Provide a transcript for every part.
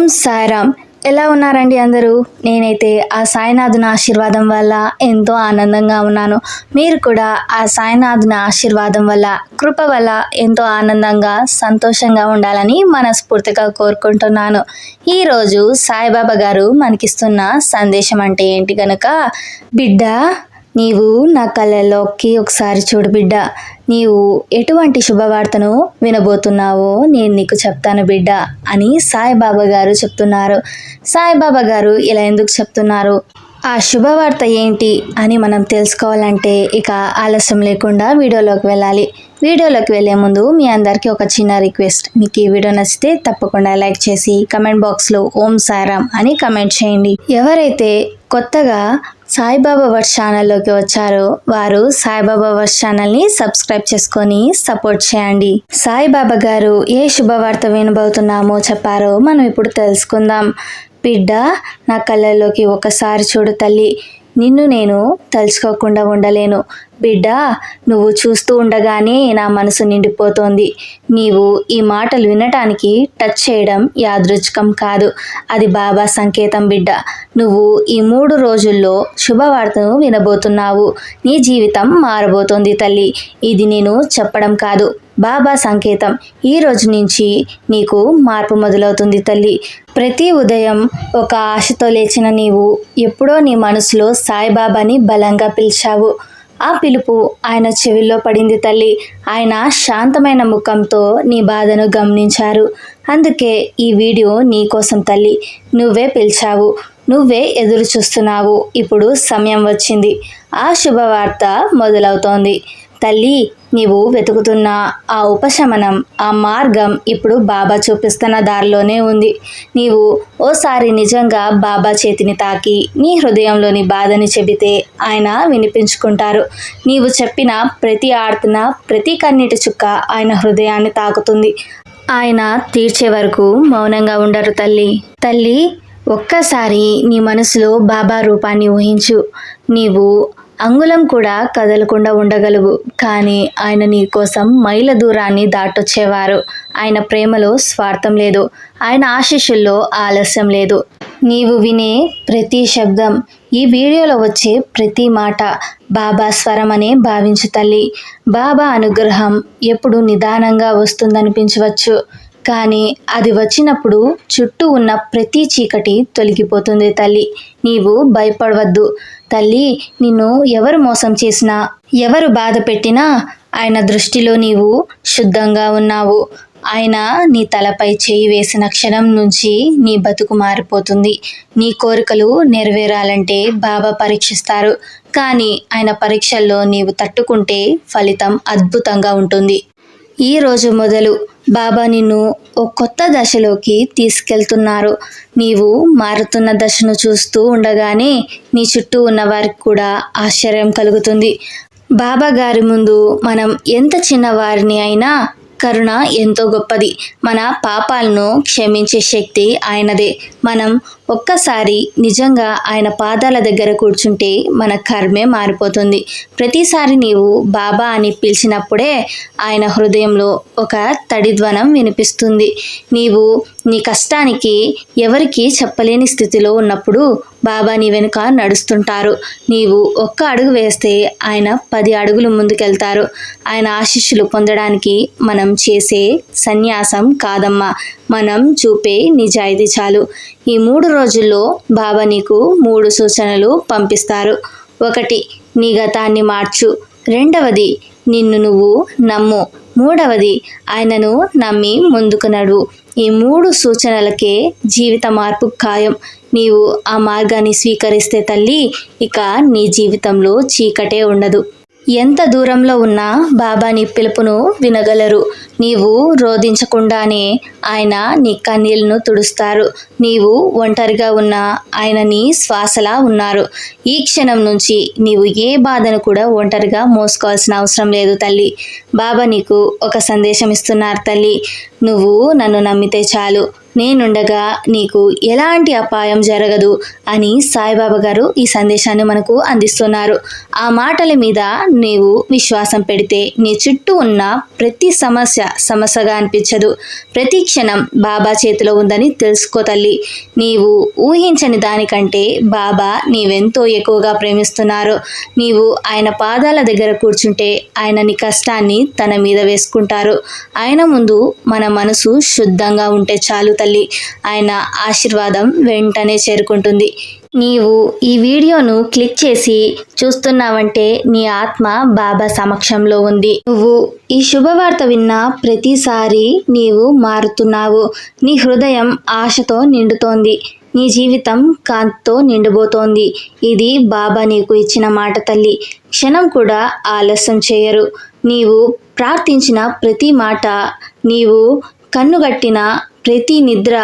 ఓం సాయిరామ్. ఎలా ఉన్నారండి అందరూ? నేనైతే ఆ సాయినాథుని ఆశీర్వాదం వల్ల ఎంతో ఆనందంగా ఉన్నాను. మీరు కూడా ఆ సాయినాథుని ఆశీర్వాదం వల్ల కృప వల్ల ఎంతో ఆనందంగా సంతోషంగా ఉండాలని మనస్ఫూర్తిగా కోరుకుంటున్నాను. ఈరోజు సాయిబాబా గారు మనకిస్తున్న సందేశం అంటే ఏంటి కనుక బిడ్డ నీవు నా కళ్ళల్లోకి ఒకసారి చూడు బిడ్డ. నీవు ఎటువంటి శుభవార్తను వినబోతున్నావో నేను నీకు చెప్తాను బిడ్డ అని సాయిబాబా గారు చెప్తున్నారు. సాయిబాబా గారు ఇలా ఎందుకు చెప్తున్నారు? ఆ శుభవార్త ఏంటి అని మనం తెలుసుకోవాలంటే ఇక ఆలస్యం లేకుండా వీడియోలోకి వెళ్ళాలి. వీడియోలోకి వెళ్ళే ముందు మీ అందరికీ ఒక చిన్న రిక్వెస్ట్. మీకు ఈ వీడియో నచ్చితే తప్పకుండా లైక్ చేసి కమెంట్ బాక్స్లో ఓం సారామ్ అని కమెంట్ చేయండి. ఎవరైతే కొత్తగా సాయిబాబా వర్డ్ ఛానల్లోకి వచ్చారో వారు సాయిబాబా వర్డ్ ఛానల్ని సబ్స్క్రైబ్ చేసుకొని సపోర్ట్ చేయండి. సాయిబాబా గారు ఏ శుభవార్త వినబోతున్నామో చెప్పారో మనం ఇప్పుడు తెలుసుకుందాం. బిడ్డ నా కళ్ళల్లోకి ఒకసారి చూడు తల్లి. నిన్ను నేను తలుచుకోకుండా ఉండలేను. బిడ్డ నువ్వు చూస్తూ ఉండగానే నా మనసు నిండిపోతోంది. నీవు ఈ మాటలు వినటానికి టచ్ చేయడం యాదృచ్ఛికం కాదు. అది బాబా సంకేతం బిడ్డ. నువ్వు ఈ మూడు రోజుల్లో శుభవార్తను వినబోతున్నావు. నీ జీవితం మారబోతోంది తల్లి. ఇది నేను చెప్పడం కాదు. బాబా సంకేతం. ఈ రోజు నుంచి నీకు మార్పు మొదలవుతుంది తల్లి. ప్రతి ఉదయం ఒక ఆశతో లేచిన నీవు ఎప్పుడో నీ మనసులో సాయిబాబాని బలంగా పిలిచావు. ఆ పిలుపు ఆయన చెవిలో పడింది తల్లి. ఆయన శాంతమైన ముఖంతో నీ బాధను గమనించారు. అందుకే ఈ వీడియో నీ కోసం తల్లి. నువ్వే పిలిచావు. నువ్వే ఎదురు చూస్తున్నావు. ఇప్పుడు సమయం వచ్చింది. ఆ శుభవార్త మొదలవుతోంది. తల్లి నీవు వెతుకుతున్న ఆ ఉపశమనం ఆ మార్గం ఇప్పుడు బాబా చూపిస్తున్న దారిలోనే ఉంది. నీవు ఓసారి నిజంగా బాబా చేతిని తాకి నీ హృదయంలోని బాధని చెబితే ఆయన వినిపించుకుంటారు. నీవు చెప్పిన ప్రతి ఆర్తన ప్రతి కన్నీటి చుక్క ఆయన హృదయాన్ని తాకుతుంది. ఆయన తీర్చే వరకు మౌనంగా ఉండరు తల్లి. తల్లి ఒక్కసారి నీ మనసులో బాబా రూపాన్ని ఊహించు. నీవు అంగుళం కూడా కదలకుండా ఉండగలవు. కానీ ఆయన నీ కోసం మైల దూరాన్ని దాటొచ్చేవారు. ఆయన ప్రేమలో స్వార్థం లేదు. ఆయన ఆశీస్సుల్లో ఆలస్యం లేదు. నీవు వినే ప్రతి శబ్దం ఈ వీడియోలో వచ్చే ప్రతి మాట బాబా స్వరం అనే భావించు తల్లి. బాబా అనుగ్రహం ఎప్పుడు నిదానంగా వస్తుందనిపించవచ్చు. కానీ అది వచ్చినప్పుడు చుట్టూ ఉన్న ప్రతి చీకటి తొలగిపోతుంది తల్లి. నీవు భయపడవద్దు. తల్లి నిన్ను ఎవరు మోసం చేసినా ఎవరు బాధ పెట్టినా ఆయన దృష్టిలో నీవు శుద్ధంగా ఉన్నావు. ఆయన నీ తలపై చేయి వేసిన క్షణం నుంచి నీ బతుకు మారిపోతుంది. నీ కోరికలు నెరవేరాలంటే బాబా పరీక్షిస్తారు. కానీ ఆయన పరీక్షల్లో నీవు తట్టుకుంటే ఫలితం అద్భుతంగా ఉంటుంది. ఈ రోజు మొదలు బాబా నిన్ను ఓ కొత్త దశలోకి తీసుకెళ్తున్నారు. నీవు మారుతున్న దశను చూస్తూ ఉండగానే నీ చుట్టూ ఉన్న వారికి కూడా ఆశ్చర్యం కలుగుతుంది. బాబా గారి ముందు మనం ఎంత చిన్నవారిని అయినా కరుణ ఎంతో గొప్పది. మన పాపాలను క్షమించే శక్తి ఆయనదే. మనం ఒక్కసారి నిజంగా ఆయన పాదాల దగ్గర కూర్చుంటే మన కర్మే మారిపోతుంది. ప్రతిసారి నీవు బాబా అని పిలిచినప్పుడే ఆయన హృదయంలో ఒక తడిధ్వనం వినిపిస్తుంది. నీవు నీ కష్టానికి ఎవరికి చెప్పలేని స్థితిలో ఉన్నప్పుడు బాబా నీ వెనుక నడుస్తుంటారు. నీవు ఒక్క అడుగు వేస్తే ఆయన పది అడుగులు ముందుకెళ్తారు. ఆయన ఆశీస్సులు పొందడానికి మనం చేసే సన్యాసం కాదమ్మా. మనం చూపే నిజాయితీ చాలు. ఈ మూడు రోజుల్లో బాబా నీకు మూడు సూచనలు పంపిస్తారు. ఒకటి నీ గతాన్ని మార్చు. రెండవది నిన్ను నువ్వు నమ్ము. మూడవది ఆయనను నమ్మి ముందుకు నడువు. ఈ మూడు సూచనలకే జీవిత మార్పు ఖాయం. నీవు ఆ మార్గాన్ని స్వీకరిస్తే తల్లి ఇక నీ జీవితంలో చీకటే ఉండదు. ఎంత దూరంలో ఉన్నా బాబా నీ పిలుపును వినగలరు. నీవు రోధించకుండానే ఆయన నీ కన్నీళ్ళను తుడుస్తారు. నీవు ఒంటరిగా ఉన్న ఆయన నీ శ్వాసలా ఉన్నారు. ఈ క్షణం నుంచి నీవు ఏ బాధను కూడా ఒంటరిగా మోసుకోవాల్సిన అవసరం లేదు తల్లి. బాబా నీకు ఒక సందేశం ఇస్తున్నారు తల్లి. నువ్వు నన్ను నమ్మితే చాలు. నేనుండగా నీకు ఎలాంటి అపాయం జరగదు అని సాయిబాబా గారు ఈ సందేశాన్ని మనకు అందిస్తున్నారు. ఆ మాటల మీద నీవు విశ్వాసం పెడితే నీ చుట్టూ ఉన్న ప్రతి సమస్య సమస్యగా అనిపించదు. ప్రతి క్షణం బాబా చేతిలో ఉందని తెలుసుకో తల్లి. నీవు ఊహించని దానికంటే బాబా నీవెంతో ఎక్కువగా ప్రేమిస్తున్నారు. నీవు ఆయన పాదాల దగ్గర కూర్చుంటే ఆయన నీ కష్టాన్ని తన మీద వేసుకుంటారు. ఆయన ముందు మన మనసు శుద్ధంగా ఉంటే చాలు తల్లి. ఆయన ఆశీర్వాదం వెంటనే చేరుకుంటుంది. నీవు ఈ వీడియోను క్లిక్ చేసి చూస్తున్నావంటే నీ ఆత్మ బాబా సమక్షంలో ఉంది. నువ్వు ఈ శుభవార్త విన్న ప్రతిసారి నీవు మారుతున్నావు. నీ హృదయం ఆశతో నిండుతోంది. నీ జీవితం కాంతితో నిండిపోతోంది. ఇది బాబా నీకు ఇచ్చిన మాట తల్లి. క్షణం కూడా ఆలస్యం చేయరు. నీవు ప్రార్థించిన ప్రతి మాట నీవు కన్నుగట్టిన ప్రతి నిద్ర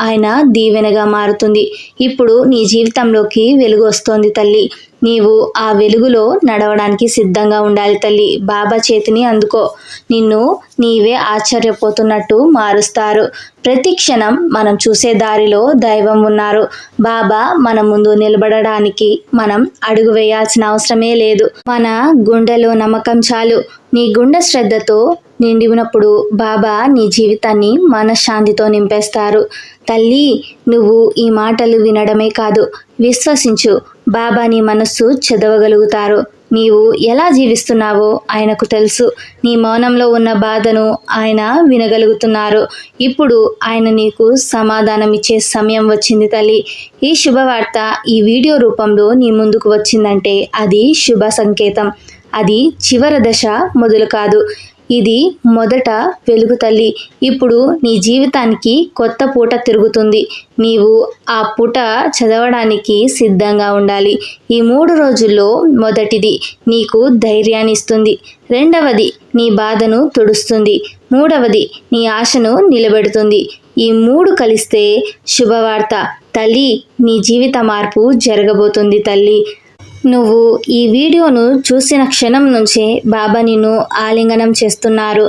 ఆయన దీవెనగా మారుతుంది. ఇప్పుడు నీ జీవితంలోకి వెలుగు వస్తోంది తల్లి. నీవు ఆ వెలుగులో నడవడానికి సిద్ధంగా ఉండాలి తల్లి. బాబా చేతిని అందుకో. నిన్ను నీవే ఆశ్చర్యపోతున్నట్టు మారుస్తారు. ప్రతి క్షణం మనం చూసే దారిలో దైవం ఉన్నారు. బాబా మన ముందు నిలబడడానికి మనం అడుగు వేయాల్సిన అవసరమే లేదు. మన గుండెలో నమ్మకం చాలు. నీ గుండె శ్రద్ధతో నిండి ఉన్నప్పుడు బాబా నీ జీవితాన్ని మనశ్శాంతితో నింపేస్తారు. తల్లి నువ్వు ఈ మాటలు వినడమే కాదు విశ్వసించు. బాబా నీ మనస్సు చదవగలుగుతారు. నీవు ఎలా జీవిస్తున్నావో ఆయనకు తెలుసు. నీ మౌనంలో ఉన్న బాధను ఆయన వినగలుగుతున్నారు. ఇప్పుడు ఆయన నీకు సమాధానం ఇచ్చే సమయం వచ్చింది తల్లి. ఈ శుభవార్త ఈ వీడియో రూపంలో నీ ముందుకు వచ్చిందంటే అది శుభ సంకేతం. అది చివరి దశ మొదలు కాదు. ఇది మొదట వెలుగు తల్లి. ఇప్పుడు నీ జీవితానికి కొత్త పూట తిరుగుతుంది. నీవు ఆ పూట చదవడానికి సిద్ధంగా ఉండాలి. ఈ మూడు రోజుల్లో మొదటిది నీకు ధైర్యాన్ని ఇస్తుంది. రెండవది నీ బాధను తుడుస్తుంది. మూడవది నీ ఆశను నిలబెడుతుంది. ఈ మూడు కలిస్తే శుభవార్త. తల్లి నీ జీవిత మార్పు జరగబోతుంది తల్లి. నువ్వు ఈ వీడియోను చూసిన క్షణం నుంచే బాబా నిన్ను ఆలింగనం చేస్తున్నారు.